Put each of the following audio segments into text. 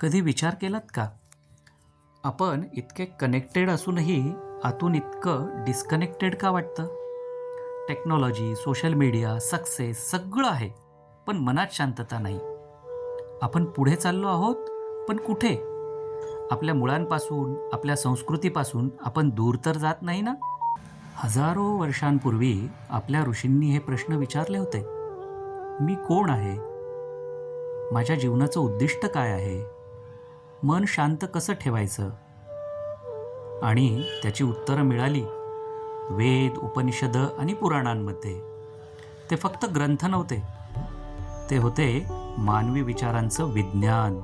कधी विचार केलात का? आपण इतके कनेक्टेड असूनही आतून इतकं डिस्कनेक्टेड का वाटतं? टेक्नॉलॉजी सोशल मीडिया सक्सेस सगळं आहे पण मनात शांतता नाही. आपण पुढे चाललो आहोत पण कुठे? आपल्या मुळांपासून आपल्या संस्कृतीपासून आपण दूर तर जात नाही ना? हजारो वर्षांपूर्वी आपल्या ऋषींनी हे प्रश्न विचारले होते. मी कोण आहे? माझ्या जीवनाचं उद्दिष्ट काय आहे? मन शांत कसं ठेवायचं? आणि त्याची उत्तरं मिळाली. वेद उपनिषद आणि पुराणांमध्ये. ते फक्त ग्रंथ नव्हते. ते होते मानवी विचारांचं विज्ञान.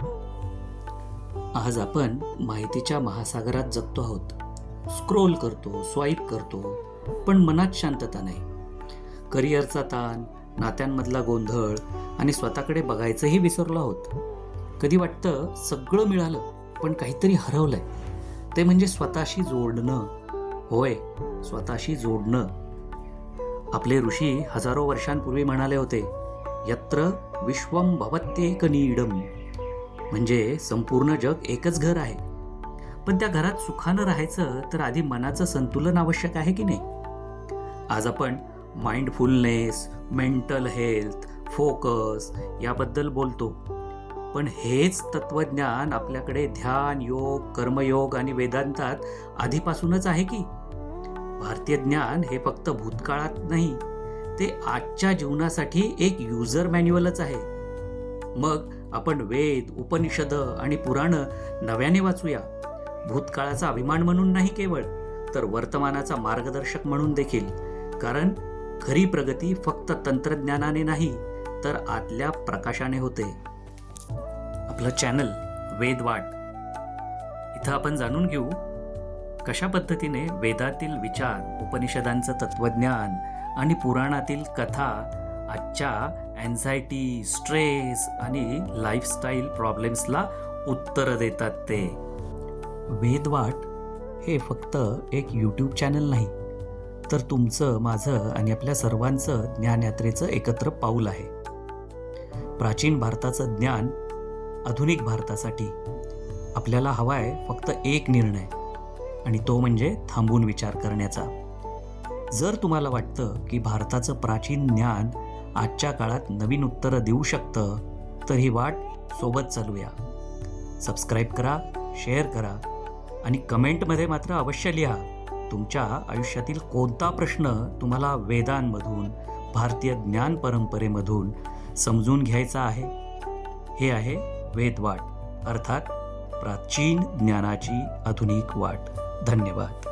आज आपण माहितीच्या महासागरात जगतो आहोत. स्क्रोल करतो स्वाईप करतो पण मनात शांतता नाही. करिअरचा ताण नात्यांमधला गोंधळ आणि स्वतःकडे बघायचंही विसरलो आहोत. कधी वाटतं सगळं मिळालं पण काहीतरी हरवलंय. ते म्हणजे स्वतःशी जोडणं. होय स्वतःशी जोडणं. आपले ऋषी हजारो वर्षांपूर्वी म्हणाले होते यत्र विश्वम भवत्येक नीडम. म्हणजे संपूर्ण जग एकच घर आहे. पण त्या घरात सुखानं राहायचं तर आधी मनाचं संतुलन आवश्यक आहे की नाही? आज आपण माइंडफुलनेस मेंटल हेल्थ फोकस याबद्दल बोलतो. पण हेच तत्वज्ञान आपल्याकडे ध्यान योग कर्मयोग आणि वेदांतात आधीपासूनच आहे की? भारतीय ज्ञान हे फक्त भूतकाळात नाही ते आजच्या जीवनासाठी एक युजर मॅन्युअलच आहे. मग आपण वेद उपनिषद आणि पुराणं नव्याने वाचूया. भूतकाळाचा अभिमान म्हणून नाही केवळ तर वर्तमानाचा मार्गदर्शक म्हणून देखील. कारण खरी प्रगती फक्त तंत्रज्ञानाने नाही तर आतल्या प्रकाशाने होते. आपलं चॅनल वेदवाट. इथं आपण जाणून घेऊ कशा पद्धतीने वेदातील विचार उपनिषदांचं तत्वज्ञान आणि पुराणातील कथा आजच्या अँझायटी स्ट्रेस आणि लाईफस्टाईल प्रॉब्लेम्सला उत्तरं देतात ते. वेदवाट हे फक्त एक यूट्यूब चॅनल नाही तर तुमचं माझं आणि आपल्या सर्वांचं ज्ञानयात्रेचं एकत्र पाऊल आहे. प्राचीन भारताचं ज्ञान आधुनिक भारतासाठी. आपल्याला हवा आहे फक्त एक निर्णय आणि तो म्हणजे थांबून विचार करण्याचा. जर तुम्हाला वाटतं की भारताचं प्राचीन ज्ञान आजच्या काळात नवीन उत्तरं देऊ शकतं तर ही वाट सोबत चालूया. सबस्क्राईब करा शेअर करा आणि कमेंटमध्ये मात्र अवश्य लिहा तुमच्या आयुष्यातील कोणता प्रश्न तुम्हाला वेदांमधून भारतीय ज्ञान परंपरेमधून समजून घ्यायचा आहे. हे आहे वेदवाट अर्थात प्राचीन ज्ञानाची आधुनिक वाट. धन्यवाद.